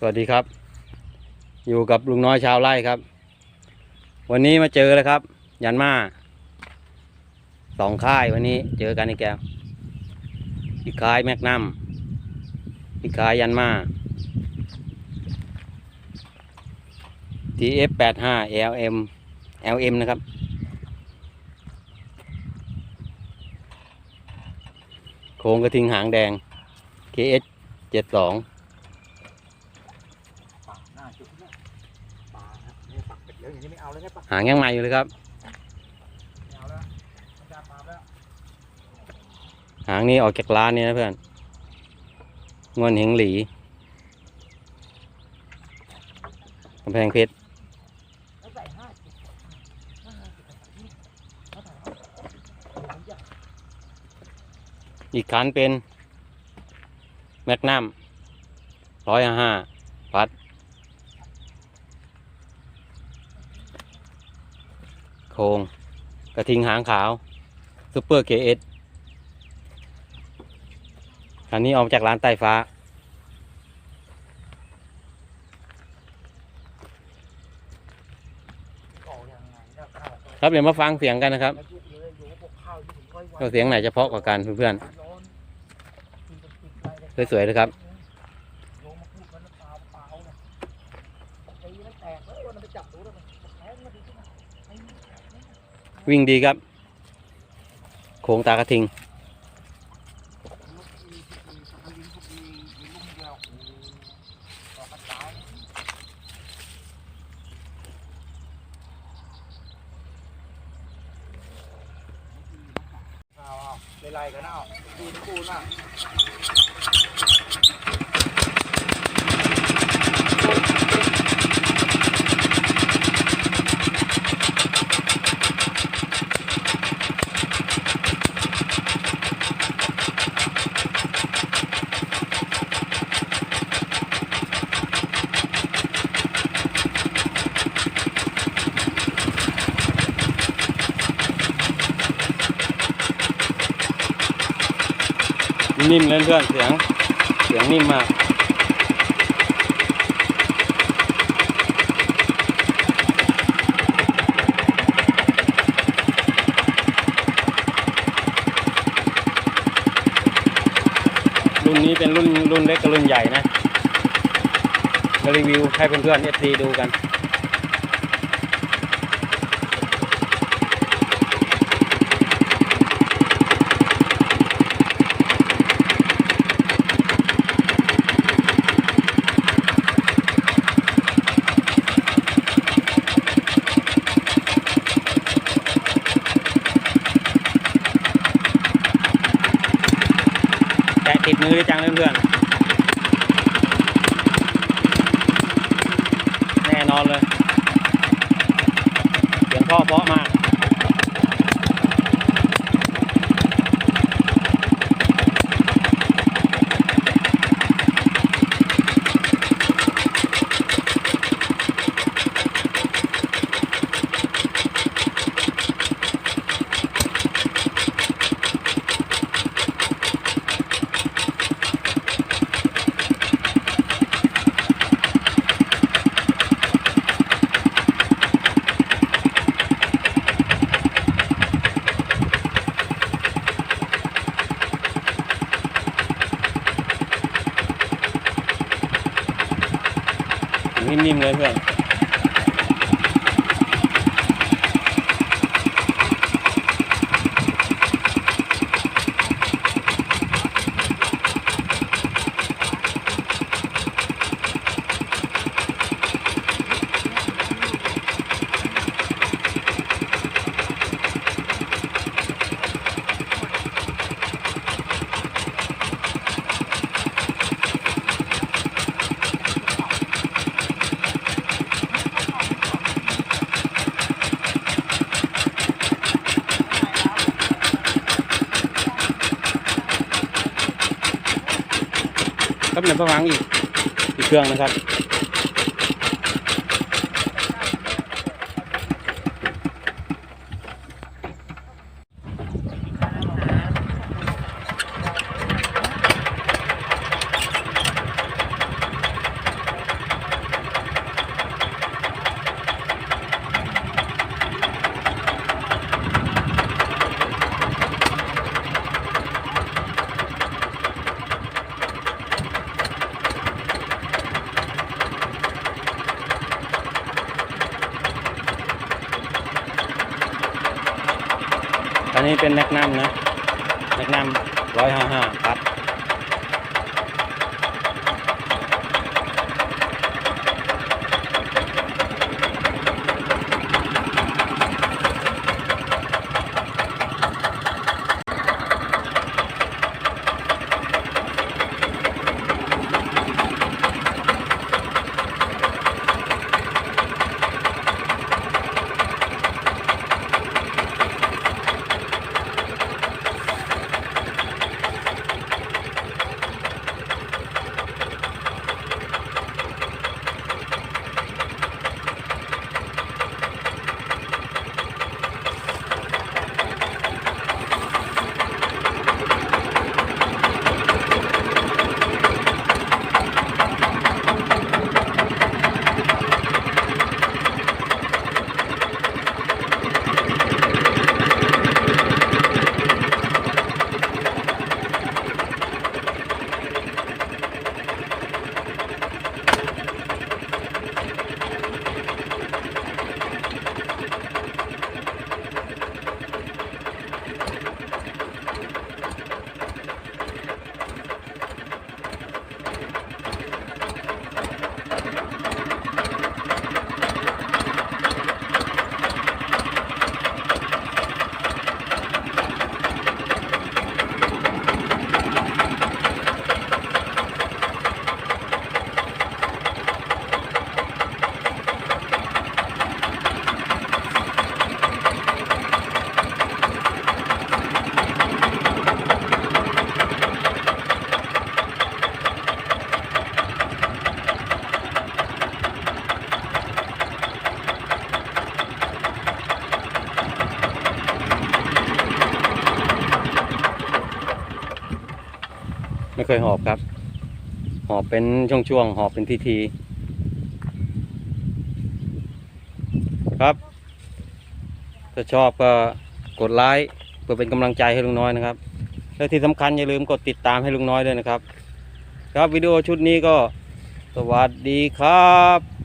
สวัสดีครับ อยู่กับลุงน้อยชาวไร่ครับ วันนี้มาเจอแล้วครับ ยันมาสองค่ายวันนี้เจอกันอีกแก้วอีกค่ายแมกนัมอีกค่ายยันมา TF85 LM LM นะครับโครงกระทิงหางแดง KS72 ดี๋ยงอย่างนี้ไม่เอาแล้วไงปักหางยังใหม่อยู่เลยครับ ไม่เอาแล้วไม่ได้ปลาแล้วหางนี้ออกจากร้านนี่นะเพื่อนงวนเหงหลีกำแพงเพชรแล้วใส่ห้าสิบห้าสิบเขาใส่ห้าสิบอีกคันเป็น แมกนัมร้อยห้าพัด โครงกระทิงหางขาวซูเปอร์เคเอสคันนี้ออกจากร้านใต้ฟ้า ครับเดี๋ยวมาฟังเสียงกันนะครับแล้วเสียงไหนจะเพาะกว่ากันเพื่อนๆสวยๆเลยครับ วิ่งดีครับ โครงตากระทิง ไล่ๆกันเอาดูนกูน่ะ นิ่มเลื่อนเสียง เสียงนิ่มมากรุ่นนี้เป็นรุ่นรุ่นเล็กกับรุ่นใหญ่นะจะรีวิวให้เพื่อนๆเอฟซีดูกัน แตะติดมือด้วยจังเลยเพื่อนๆแน่นอนเลยเสียงพ่อเพราะมาก นิ่มๆเลยเพื่อน ครับเหลี่ยมประวังอีกอีกเครื่องนะครับ ค นี้เป็นแมกนัมนะแมกนัมร้อยห้าห้าครั ไม่เคยหอบครับ หอบเป็นช่วงๆหอบเป็นทีๆครับ ถ้าชอบก็กดไลค์เพื่อเป็นกำลังใจให้ลุงน้อยนะครับ และที่สำคัญอย่าลืมกดติดตามให้ลุงน้อยด้วยนะครับ ครับวิดีโอชุดนี้ก็สวัสดีครับ